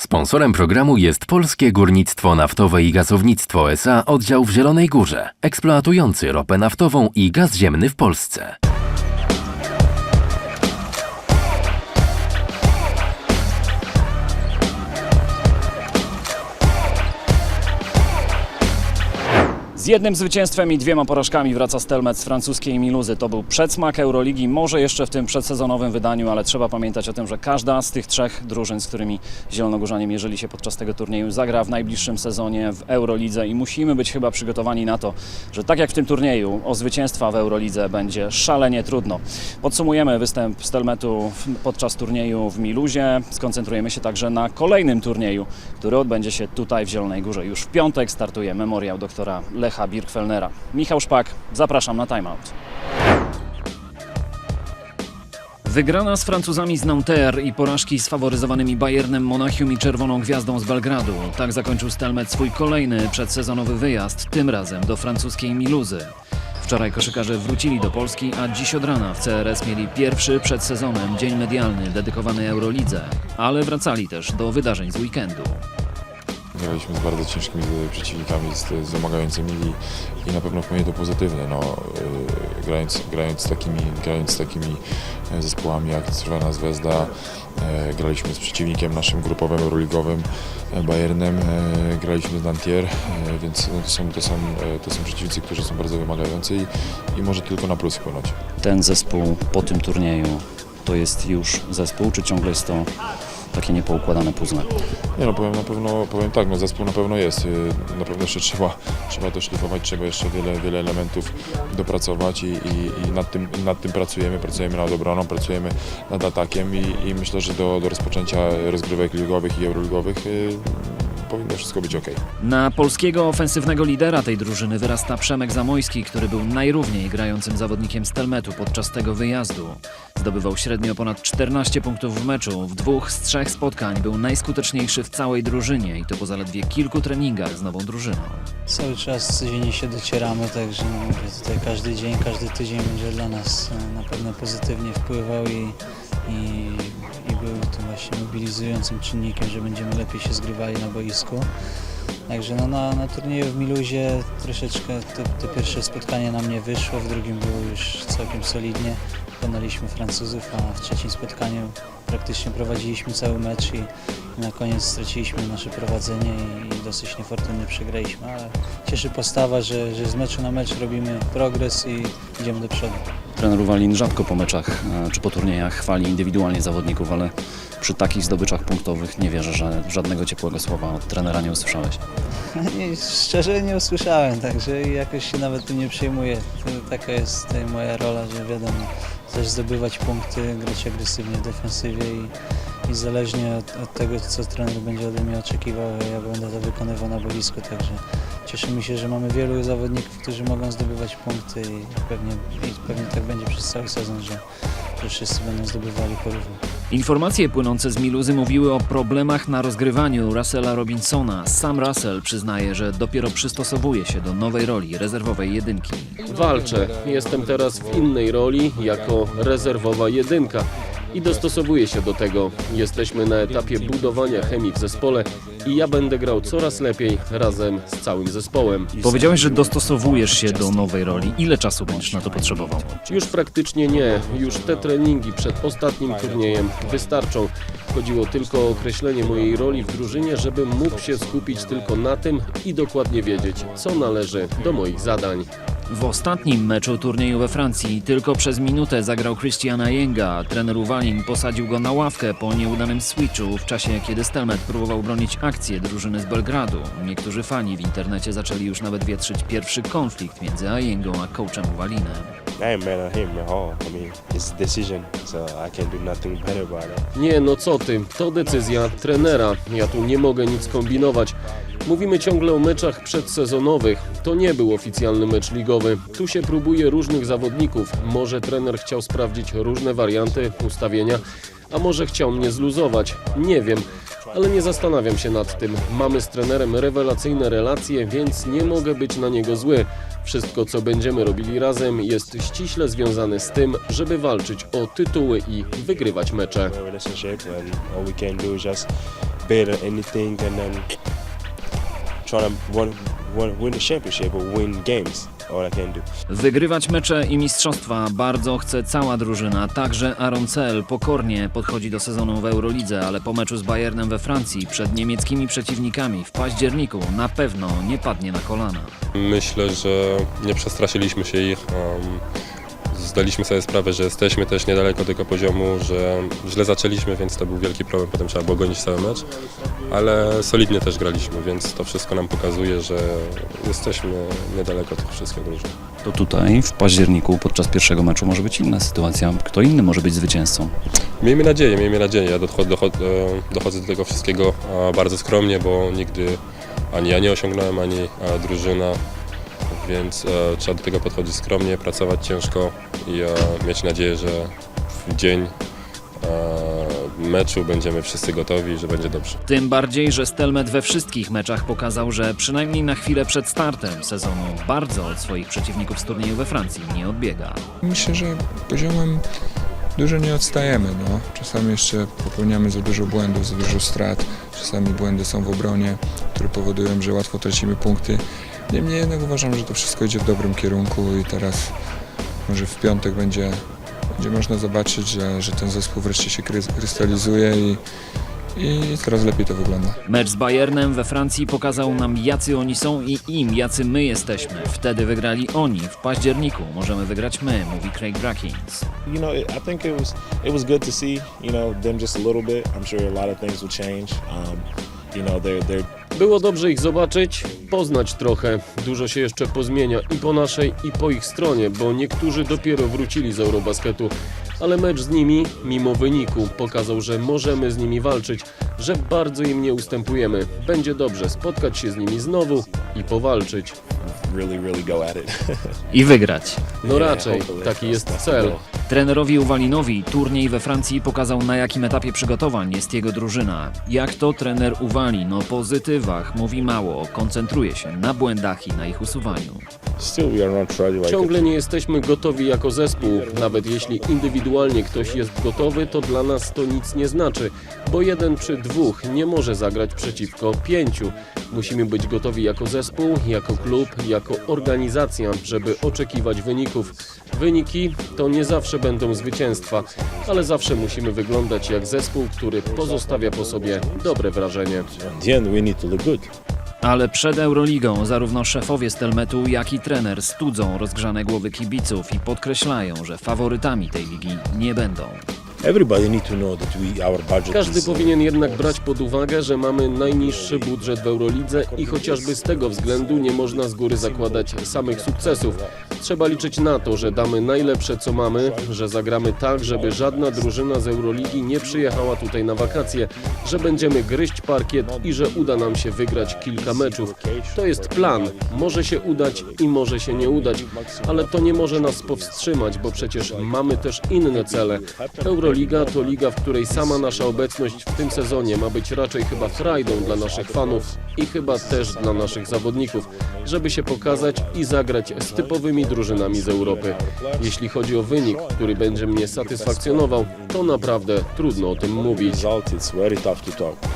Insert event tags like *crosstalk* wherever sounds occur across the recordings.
Sponsorem programu jest Polskie Górnictwo Naftowe i Gazownictwo SA oddział w Zielonej Górze, eksploatujący ropę naftową i gaz ziemny w Polsce. Jednym zwycięstwem i dwiema porażkami wraca Stelmet z francuskiej Miluzy. To był przedsmak Euroligi, może jeszcze w tym przedsezonowym wydaniu, ale trzeba pamiętać o tym, że każda z tych trzech drużyn, z którymi Zielonogórzanie mierzyli się podczas tego turnieju, zagra w najbliższym sezonie w Eurolidze i musimy być chyba przygotowani na to, że tak jak w tym turnieju, o zwycięstwa w Eurolidze będzie szalenie trudno. Podsumujemy występ Stelmetu podczas turnieju w Miluzie. Skoncentrujemy się także na kolejnym turnieju, który odbędzie się tutaj w Zielonej Górze. Już w piątek startuje memoriał doktora Lecha Birkfelnera. Michał Szpak, zapraszam na timeout. Wygrana z Francuzami z Nanterre i porażki z faworyzowanymi Bayernem, Monachium i Czerwoną Gwiazdą z Belgradu. Tak zakończył Stelmet swój kolejny przedsezonowy wyjazd, tym razem do francuskiej Miluzy. Wczoraj koszykarze wrócili do Polski, a dziś od rana w CRS mieli pierwszy przed sezonem dzień medialny dedykowany Eurolidze, ale wracali też do wydarzeń z weekendu. Graliśmy z bardzo ciężkimi e, przeciwnikami, z, z wymagającymi i, i na pewno wpłynie to pozytywnie. No, y, grając, grając, z takimi, grając z takimi e, zespołami jak Czerwona Zvezda, e, graliśmy z przeciwnikiem naszym grupowym, euroligowym e, Bayernem, e, graliśmy z Nantier, e, więc to, są, to, są, e, to są przeciwnicy, którzy są bardzo wymagający i, i może tylko na plus wpłynąć. Ten zespół po tym turnieju to jest już zespół, czy ciągle jest to takie niepoukładane puzzle? Nie no, powiem na pewno, powiem tak, no zespół na pewno jest. y, Na pewno jeszcze trzeba, trzeba to szlifować, trzeba jeszcze wiele, wiele elementów dopracować i, i, i nad, tym, nad tym pracujemy. Pracujemy nad obroną, pracujemy nad atakiem i, i myślę, że do, do rozpoczęcia rozgrywek ligowych i euroligowych y, powinno wszystko być ok. Na polskiego ofensywnego lidera tej drużyny wyrasta Przemek Zamojski, który był najrówniej grającym zawodnikiem Stelmetu podczas tego wyjazdu. Zdobywał średnio ponad 14 punktów w meczu. W dwóch z trzech spotkań był najskuteczniejszy w całej drużynie i to po zaledwie kilku treningach z nową drużyną. Cały czas codziennie się docieramy, także no, mówię, tutaj każdy dzień, każdy tydzień będzie dla nas e, na pewno pozytywnie wpływał i, i, właśnie mobilizującym czynnikiem, że będziemy lepiej się zgrywali na boisku. Także no, na, na turnieju w Miluzie troszeczkę te pierwsze spotkanie nam nie wyszło, w drugim było już całkiem solidnie. Pokonaliśmy Francuzów, a w trzecim spotkaniu praktycznie prowadziliśmy cały mecz i, i na koniec straciliśmy nasze prowadzenie i, i dosyć niefortunnie przegraliśmy, ale cieszy postawa, że, że z meczu na mecz robimy progres i idziemy do przodu. Trener Uwalin rzadko po meczach e, czy po turniejach chwali indywidualnie zawodników, ale przy takich zdobyczach punktowych nie wierzę, że żadnego ciepłego słowa od trenera nie usłyszałeś. *laughs* Nie, szczerze nie usłyszałem, także jakoś się nawet tym nie przejmuję. Taka jest tutaj moja rola, że wiadomo, też zdobywać punkty, grać agresywnie w defensywie i, i zależnie od, od tego, co trener będzie ode mnie oczekiwał, ja będę to wykonywał na boisku, także cieszymy się, że mamy wielu zawodników, którzy mogą zdobywać punkty i pewnie, i pewnie tak będzie przez cały sezon, że, że wszyscy będą zdobywali porówno. Informacje płynące z Miluzy mówiły o problemach na rozgrywaniu Russella Robinsona. Sam Russell przyznaje, że dopiero przystosowuje się do nowej roli rezerwowej jedynki. Walczę. Jestem teraz w innej roli jako rezerwowa jedynka i dostosowuję się do tego. Jesteśmy na etapie budowania chemii w zespole i ja będę grał coraz lepiej razem z całym zespołem. Powiedziałeś, że dostosowujesz się do nowej roli. Ile czasu będziesz na to potrzebował? Już praktycznie nie. Już te treningi przed ostatnim turniejem wystarczą. Chodziło tylko o określenie mojej roli w drużynie, żebym mógł się skupić tylko na tym i dokładnie wiedzieć, co należy do moich zadań. W ostatnim meczu turnieju we Francji tylko przez minutę zagrał Christiana Jenga. Trener Uwalin posadził go na ławkę po nieudanym switchu w czasie, kiedy Stelmet próbował bronić akcję drużyny z Belgradu. Niektórzy fani w internecie zaczęli już nawet wietrzyć pierwszy konflikt między Ajengą a coachem Uwalinem. Nie, no co ty, to decyzja trenera. Ja tu nie mogę nic kombinować. Mówimy ciągle o meczach przedsezonowych. To nie był oficjalny mecz ligowy. Tu się próbuje różnych zawodników. Może trener chciał sprawdzić różne warianty ustawienia, a może chciał mnie zluzować. Nie wiem, ale nie zastanawiam się nad tym. Mamy z trenerem rewelacyjne relacje, więc nie mogę być na niego zły. Wszystko, co będziemy robili razem, jest ściśle związane z tym, żeby walczyć o tytuły i wygrywać mecze. We're in a relationship, and all we can do is just better than anything and then try to win, win, win the championship or win games. Wygrywać mecze i mistrzostwa bardzo chce cała drużyna, także Aaron Cell pokornie podchodzi do sezonu w Eurolidze, ale po meczu z Bayernem we Francji przed niemieckimi przeciwnikami w październiku na pewno nie padnie na kolana. Myślę, że nie przestraszyliśmy się ich. Zdaliśmy sobie sprawę, że jesteśmy też niedaleko tego poziomu, że źle zaczęliśmy, więc to był wielki problem. Potem trzeba było gonić cały mecz, ale solidnie też graliśmy, więc to wszystko nam pokazuje, że jesteśmy niedaleko tych wszystkich drużyn. To tutaj w październiku podczas pierwszego meczu może być inna sytuacja. Kto inny może być zwycięzcą? Miejmy nadzieję, miejmy nadzieję. Ja dochodzę, dochodzę, dochodzę do tego wszystkiego e, bardzo skromnie, bo nigdy ani ja nie osiągnąłem, ani e, drużyna, więc e, trzeba do tego podchodzić skromnie, pracować ciężko i e, mieć nadzieję, że w dzień e, meczu będziemy wszyscy gotowi, że będzie dobrze. Tym bardziej, że Stelmet we wszystkich meczach pokazał, że przynajmniej na chwilę przed startem sezonu bardzo od swoich przeciwników z turnieju we Francji nie odbiega. Myślę, że poziomem dużo nie odstajemy. No. Czasami jeszcze popełniamy za dużo błędów, za dużo strat. Czasami błędy są w obronie, które powodują, że łatwo tracimy punkty. Niemniej jednak uważam, że to wszystko idzie w dobrym kierunku i teraz może w piątek będzie, będzie można zobaczyć, że, że ten zespół wreszcie się krys- krystalizuje i, i coraz lepiej to wygląda. Mecz z Bayernem we Francji pokazał nam, jacy oni są i im, jacy my jesteśmy. Wtedy wygrali oni. W październiku możemy wygrać my, mówi Craig Brackins. you know, I think it was it was good to see, you know, them just a little bit. I'm sure a lot of things will change. Um, you know, they're they're Było dobrze ich zobaczyć, poznać trochę. Dużo się jeszcze pozmienia i po naszej, i po ich stronie, bo niektórzy dopiero wrócili z Eurobasketu. Ale mecz z nimi, mimo wyniku, pokazał, że możemy z nimi walczyć, że bardzo im nie ustępujemy. Będzie dobrze spotkać się z nimi znowu i powalczyć. Really really go at it. I wygrać. No raczej, taki jest cel. Trenerowi Uwalinowi turniej we Francji pokazał na jakim etapie przygotowań jest jego drużyna. Jak to trener Uwalin o pozytywach mówi mało, koncentruje się na błędach i na ich usuwaniu. Still, we are not ready. Like Ciągle nie jesteśmy gotowi jako zespół. Nawet jeśli indywidualnie ktoś jest gotowy, to dla nas to nic nie znaczy, bo jeden przy dwóch nie może zagrać przeciwko pięciu. Musimy być gotowi jako zespół, jako klub, jako organizacja, żeby oczekiwać wyników. Wyniki to nie zawsze będą zwycięstwa, ale zawsze musimy wyglądać jak zespół, który pozostawia po sobie dobre wrażenie. at the end, we need to look good. Ale przed Euroligą zarówno szefowie Stelmetu, jak i trener studzą rozgrzane głowy kibiców i podkreślają, że faworytami tej ligi nie będą. Everybody need to know that we our budget Każdy is, uh, powinien jednak brać pod uwagę, że mamy najniższy budżet w Eurolidze i chociażby z tego względu nie można z góry zakładać samych sukcesów. Trzeba liczyć na to, że damy najlepsze co mamy, że zagramy tak, żeby żadna drużyna z Euroligi nie przyjechała tutaj na wakacje, że będziemy gryźć parkiet i że uda nam się wygrać kilka meczów. To jest plan. Może się udać i może się nie udać, ale to nie może nas powstrzymać, bo przecież mamy też inne cele. Euroliga to liga, w której sama nasza obecność w tym sezonie ma być raczej chyba frajdą dla naszych fanów i chyba też dla naszych zawodników, żeby się pokazać i zagrać z typowymi drużynami z Europy. Jeśli chodzi o wynik, który będzie mnie satysfakcjonował, to naprawdę trudno o tym mówić.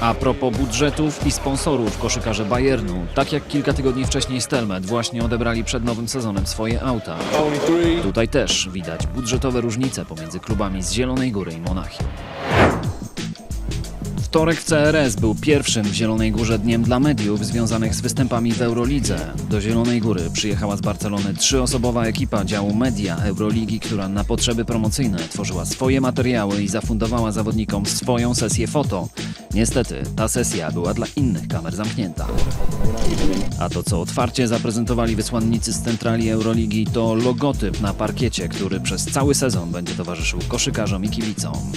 A propos budżetów i sponsorów, koszykarze Bayernu, tak jak kilka tygodni wcześniej Stelmet, właśnie odebrali przed nowym sezonem swoje auta. Tutaj też widać budżetowe różnice pomiędzy klubami z Zielonej Góry i Monachium. Wtorek w CRS był pierwszym w Zielonej Górze dniem dla mediów związanych z występami w Eurolidze. Do Zielonej Góry przyjechała z Barcelony trzyosobowa ekipa działu Media Euroligi, która na potrzeby promocyjne tworzyła swoje materiały i zafundowała zawodnikom swoją sesję foto. Niestety, ta sesja była dla innych kamer zamknięta. A to, co otwarcie zaprezentowali wysłannicy z centrali Euroligi, to logotyp na parkiecie, który przez cały sezon będzie towarzyszył koszykarzom i kibicom.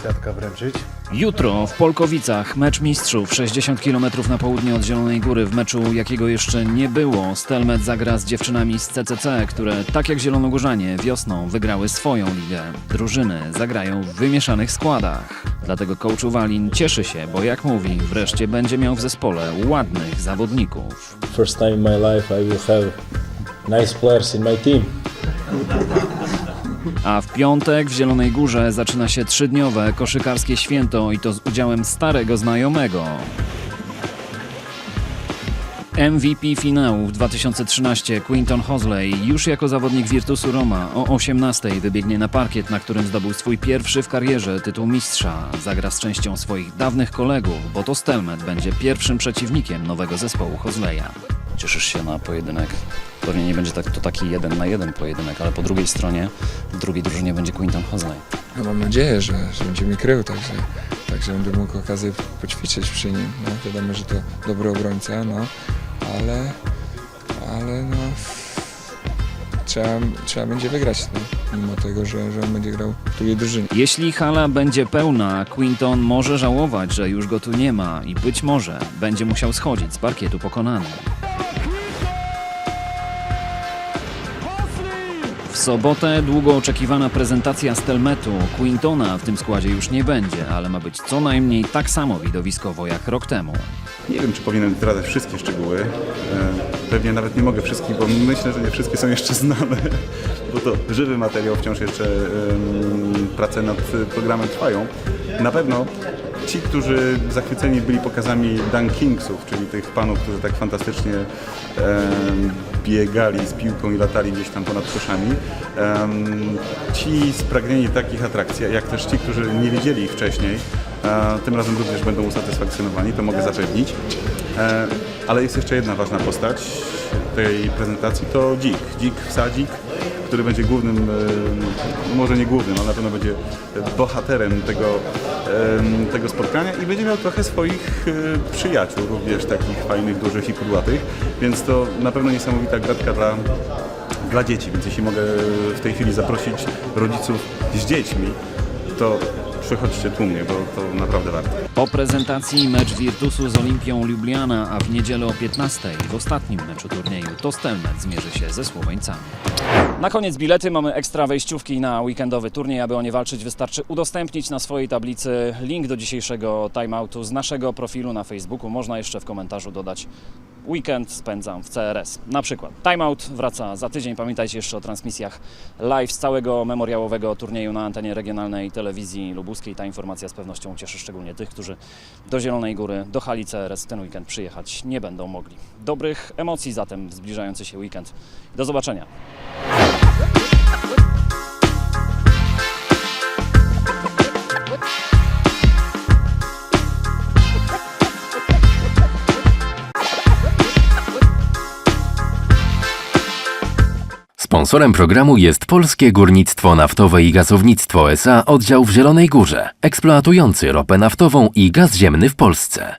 Kwiatka wręczyć. Jutro w Polkowicach mecz mistrzów 60 km na południe od Zielonej Góry w meczu jakiego jeszcze nie było. Stelmet zagra z dziewczynami z CCC, które tak jak Zielonogórzanie wiosną wygrały swoją ligę. Drużyny zagrają w wymieszanych składach. Dlatego coach Walin cieszy się, bo jak mówi, wreszcie będzie miał w zespole ładnych zawodników. First time in my life, I will have nice players in my team. A w piątek w Zielonej Górze zaczyna się trzydniowe koszykarskie święto i to z udziałem starego znajomego. MVP finałów 2013 Quinton Hosley już jako zawodnik Virtusu Roma o 18 wybiegnie na parkiet, na którym zdobył swój pierwszy w karierze tytuł mistrza. Zagra z częścią swoich dawnych kolegów, bo to Stelmet będzie pierwszym przeciwnikiem nowego zespołu Hosleya. Cieszysz się na pojedynek. Pewnie nie będzie tak, to taki jeden na jeden pojedynek, ale po drugiej stronie, w drugiej drużynie będzie Quinton Hosley. Ja mam nadzieję, że, że będzie mi krył, także, także będę mógł okazję poćwiczyć przy nim. No, wiadomo, że to dobry obrońca, no, ale, ale no, trzeba, trzeba będzie wygrać, no, mimo tego, że, że on będzie grał w drugiej drużynie. Jeśli hala będzie pełna, Quinton może żałować, że już go tu nie ma i być może będzie musiał schodzić z parkietu pokonany. Sobotę długo oczekiwana prezentacja Stelmetu. Quintona w tym składzie już nie będzie, ale ma być co najmniej tak samo widowiskowo jak rok temu. Nie wiem, czy powinienem zdradzać wszystkie szczegóły. E, Pewnie nawet nie mogę wszystkich, bo myślę, że nie wszystkie są jeszcze znane, bo to żywy materiał, wciąż jeszcze prace nad programem trwają. Na pewno ci, którzy zachwyceni byli pokazami Dunk Kingsów, czyli tych panów, którzy tak fantastycznie em, biegali z piłką i latali gdzieś tam ponad koszami, em, ci spragnieni takich atrakcji, jak też ci, którzy nie widzieli ich wcześniej, e, tym razem również będą usatysfakcjonowani, to mogę zapewnić. E, Ale jest jeszcze jedna ważna postać tej prezentacji, to Dzik. Dzik Wsadzik, który będzie głównym, e, może nie głównym, ale na pewno będzie bohaterem tego, tego spotkania i będzie miał trochę swoich e, przyjaciół, również takich fajnych, dużych i kudłatych, więc to na pewno niesamowita gratka dla, dla dzieci, więc jeśli mogę w tej chwili zaprosić rodziców z dziećmi, to przychodźcie tłumnie, bo to naprawdę warto. Po prezentacji mecz Virtusu z Olimpią Ljubljana, a w niedzielę o 15 w ostatnim meczu turnieju to Stelmet zmierzy się ze Słoweńcami. Na koniec bilety mamy ekstra wejściówki na weekendowy turniej. Aby o nie walczyć wystarczy udostępnić na swojej tablicy link do dzisiejszego timeoutu z naszego profilu na Facebooku. Można jeszcze w komentarzu dodać weekend spędzam w CRS. Na przykład timeout wraca za tydzień. Pamiętajcie jeszcze o transmisjach live z całego memoriałowego turnieju na antenie regionalnej telewizji lubuskiej. Ta informacja z pewnością ucieszy szczególnie tych, którzy do Zielonej Góry, do hali CRS ten weekend przyjechać nie będą mogli. Dobrych emocji zatem w zbliżający się weekend. Do zobaczenia. Sponsorem programu jest Polskie Górnictwo Naftowe i Gazownictwo SA oddział w Zielonej Górze, eksploatujący ropę naftową i gaz ziemny w Polsce.